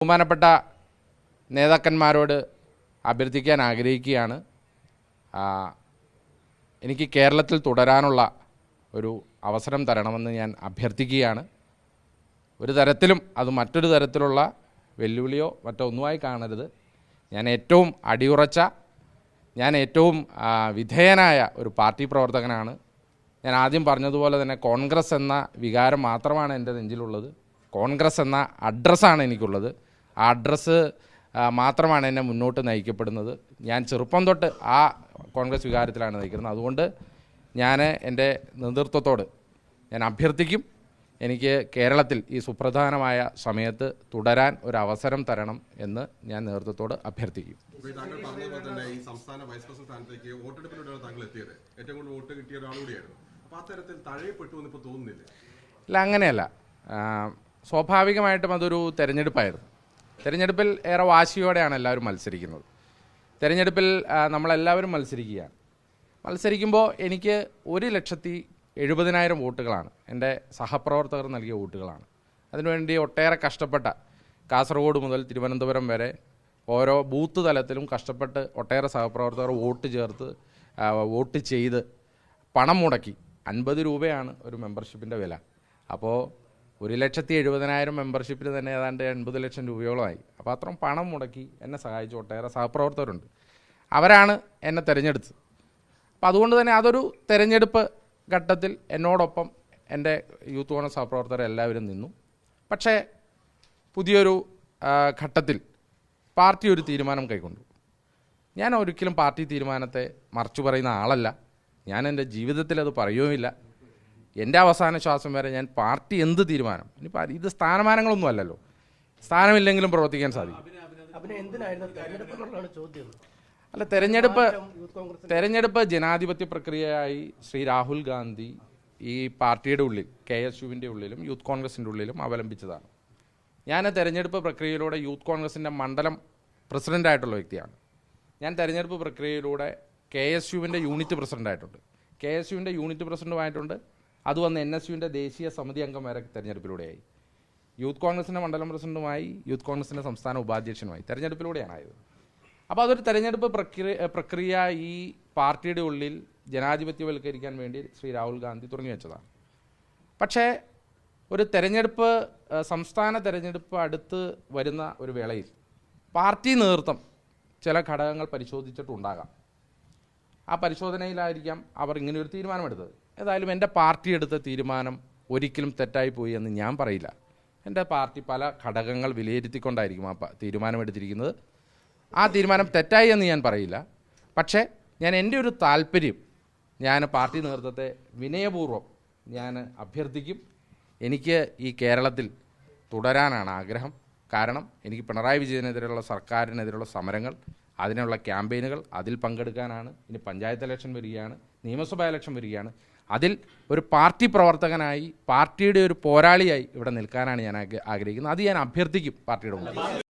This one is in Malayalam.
ബഹുമാനപ്പെട്ട നേതാക്കന്മാരോട് അഭ്യർത്ഥിക്കാൻ ആഗ്രഹിക്കുകയാണ്. എനിക്ക് കേരളത്തിൽ തുടരാനുള്ള ഒരു അവസരം തരണമെന്ന് ഞാൻ അഭ്യർത്ഥിക്കുകയാണ്. ഒരു തരത്തിലും അത് മറ്റൊരു തരത്തിലുള്ള വെല്ലുവിളിയോ മറ്റോ ഒന്നുമായി കാണരുത്. ഞാൻ ഏറ്റവും അടിയുറച്ച ഞാൻ ഏറ്റവും വിധേയനായ ഒരു പാർട്ടി പ്രവർത്തകനാണ്. ഞാൻ ആദ്യം പറഞ്ഞതുപോലെ തന്നെ കോൺഗ്രസ് എന്ന വികാരം മാത്രമാണ് എന്റെ നെഞ്ചിലുള്ളത്. കോൺഗ്രസ് എന്ന അഡ്രസ്സാണ് എനിക്കുള്ളത്. ആ അഡ്രസ്സ് മാത്രമാണ് എന്നെ മുന്നോട്ട് നയിക്കപ്പെടുന്നത്. ഞാൻ ചെറുപ്പം തൊട്ട് ആ കോൺഗ്രസ് വികാരത്തിലാണ് നയിക്കുന്നത്. അതുകൊണ്ട് ഞാൻ എന്റെ നേതൃത്വത്തോട് ഞാൻ അഭ്യർത്ഥിക്കും എനിക്ക് കേരളത്തിൽ ഈ സുപ്രധാനമായ സമയത്ത് തുടരാൻ ഒരു അവസരം തരണം എന്ന് ഞാൻ നേതൃത്വത്തോട് അഭ്യർത്ഥിക്കും. സംസ്ഥാന വൈസ് പ്രസിഡന്റ് സ്ഥാനത്തേക്ക് വോട്ടെടുപ്പിലൂടെയാണ് താങ്കൾ എത്തിയത്. ഏറ്റവും കൂടുതൽ വോട്ട് കിട്ടിയ ഒരാളുകൂടിയായിരുന്നു അപ്പോൾ അപ്പൊ അത്തരത്തിൽ തഴയപ്പെട്ടു എന്ന് ഇപ്പോൾ തോന്നുന്നില്ല? അല്ല അങ്ങനെയല്ല. സ്വാഭാവികമായിട്ടും അതൊരു തെരഞ്ഞെടുപ്പായിരുന്നു. തെരഞ്ഞെടുപ്പിൽ ഏറെ വാശിയോടെയാണ് എല്ലാവരും മത്സരിക്കുന്നത്. തെരഞ്ഞെടുപ്പിൽ നമ്മളെല്ലാവരും മത്സരിക്കുകയാണ്. മത്സരിക്കുമ്പോൾ എനിക്ക് ഒരു ലക്ഷത്തി എഴുപതിനായിരം വോട്ടുകളാണ്. എന്റെ സഹപ്രവർത്തകർ നൽകിയ വോട്ടുകളാണ്. അതിനുവേണ്ടി ഒട്ടേറെ കഷ്ടപ്പെട്ട കാസർഗോഡ് മുതൽ തിരുവനന്തപുരം വരെ ഓരോ ബൂത്ത് തലത്തിലും കഷ്ടപ്പെട്ട് ഒട്ടേറെ സഹപ്രവർത്തകർ വോട്ട് ചേർത്ത് വോട്ട് ചെയ്ത് പണം മുടക്കി. അൻപത് രൂപയാണ് ഒരു മെമ്പർഷിപ്പിന്റെ വില. അപ്പോൾ ഒരു ലക്ഷത്തി എഴുപതിനായിരം മെമ്പർഷിപ്പിൽ തന്നെ ഏതാണ്ട് എൺപത് ലക്ഷം രൂപയോളമായി. അപ്പോൾ അത്രയും പണം മുടക്കി എന്നെ സഹായിച്ച. ഒട്ടേറെ സഹപ്രവർത്തകരുണ്ട് അവരാണ് എന്നെ തിരഞ്ഞെടുത്തത്. അപ്പോൾ അതുകൊണ്ട് തന്നെ അതൊരു തിരഞ്ഞെടുപ്പ് ഘട്ടത്തിൽ എന്നോടൊപ്പം എന്റെ യൂത്ത് കോൺഗ്രസ് സഹപ്രവർത്തകർ എല്ലാവരും നിന്നു. പക്ഷേ പുതിയൊരു ഘട്ടത്തിൽ പാർട്ടി ഒരു തീരുമാനം കൈക്കൊണ്ടു. ഞാൻ ഒരിക്കലും പാർട്ടി തീരുമാനത്തെ മറച്ചു പറയുന്ന ആളല്ല. ഞാൻ എന്റെ ജീവിതത്തിൽ അത് പറയുകയുമില്ല. എന്റെ അവസാന ശ്വാസം വരെ ഞാൻ പാർട്ടി എന്ത് തീരുമാനം? ഇനി ഇത് സ്ഥാനമാനങ്ങളൊന്നും അല്ലല്ലോ. സ്ഥാനമില്ലെങ്കിലും പ്രവർത്തിക്കാൻ സാധിക്കും. അല്ല തെരഞ്ഞെടുപ്പ് തെരഞ്ഞെടുപ്പ് ജനാധിപത്യ പ്രക്രിയയായി ശ്രീ രാഹുൽ ഗാന്ധി ഈ പാർട്ടിയുടെ ഉള്ളിൽ കെ എസ് യുവിന്റെ ഉള്ളിലും യൂത്ത് കോൺഗ്രസിന്റെ ഉള്ളിലും അവലംബിച്ചതാണ്. ഞാൻ തെരഞ്ഞെടുപ്പ് പ്രക്രിയയിലൂടെ യൂത്ത് കോൺഗ്രസിന്റെ മണ്ഡലം പ്രസിഡന്റായിട്ടുള്ള വ്യക്തിയാണ്. ഞാൻ തെരഞ്ഞെടുപ്പ് പ്രക്രിയയിലൂടെ കെ എസ് യുവിന്റെ യൂണിറ്റ് പ്രസിഡന്റായിട്ടുണ്ട് കെ എസ് യുവിന്റെ യൂണിറ്റ് പ്രസിഡന്റുമായിട്ടുണ്ട് അത് വന്ന് എൻ എസ് യുവിന്റെ ദേശീയ സമിതി അംഗം വരെ തെരഞ്ഞെടുപ്പിലൂടെയായി. യൂത്ത് കോൺഗ്രസിന്റെ മണ്ഡലം പ്രസിഡന്റുമായി യൂത്ത് കോൺഗ്രസിന്റെ സംസ്ഥാന ഉപാധ്യക്ഷനുമായി തെരഞ്ഞെടുപ്പിലൂടെയാണ് ആയത് അപ്പോൾ അതൊരു തെരഞ്ഞെടുപ്പ് പ്രക്രിയ പ്രക്രിയ ഈ പാർട്ടിയുടെ ഉള്ളിൽ ജനാധിപത്യവൽക്കരിക്കാൻ വേണ്ടി ശ്രീ രാഹുൽ ഗാന്ധി തുടങ്ങി വെച്ചതാണ് പക്ഷേ ഒരു തെരഞ്ഞെടുപ്പ് സംസ്ഥാന തെരഞ്ഞെടുപ്പ് അടുത്ത് വരുന്ന ഒരു വേളയിൽ പാർട്ടി നേതൃത്വം ചില ഘടകങ്ങൾ പരിശോധിച്ചിട്ടുണ്ടാകാം. ആ പരിശോധനയിലായിരിക്കാം അവർ ഇങ്ങനെ ഒരു തീരുമാനമെടുത്തത്. ഏതായാലും എന്റെ പാർട്ടി എടുത്ത തീരുമാനം ഒരിക്കലും തെറ്റായി പോയി എന്ന് ഞാൻ പറയില്ല. എന്റെ പാർട്ടി പല ഘടകങ്ങൾ വിലയിരുത്തിക്കൊണ്ടായിരിക്കും ആ തീരുമാനമെടുത്തിരിക്കുന്നത്. ആ തീരുമാനം തെറ്റായി എന്ന് ഞാൻ പറയില്ല. പക്ഷേ ഞാൻ എന്റെ ഒരു താല്പര്യം ഞാൻ പാർട്ടി നേതൃത്വത്തെ വിനയപൂർവം ഞാൻ അഭ്യർത്ഥിക്കും. എനിക്ക് ഈ കേരളത്തിൽ തുടരാനാണ് ആഗ്രഹം. കാരണം എനിക്ക് പിണറായി വിജയനെതിരെയുള്ള സർക്കാരിനെതിരെയുള്ള സമരങ്ങൾ അതിനുള്ള ക്യാമ്പയിനുകൾ അതിൽ പങ്കെടുക്കാനാണ്. ഇനി പഞ്ചായത്ത് ഇലക്ഷൻ വരികയാണ് നിയമസഭാ ഇലക്ഷൻ വരികയാണ്. അതിൽ ഒരു പാർട്ടി പ്രവർത്തകനായി പാർട്ടിയുടെ ഒരു പോരാളിയായി ഇവിടെ നിൽക്കാനാണ് ഞാൻ ആഗ്ര- ആഗ്രഹിക്കുന്നത്. അത് ഞാൻ അഭ്യർത്ഥിക്കും പാർട്ടിയുടെ മുമ്പിൽ.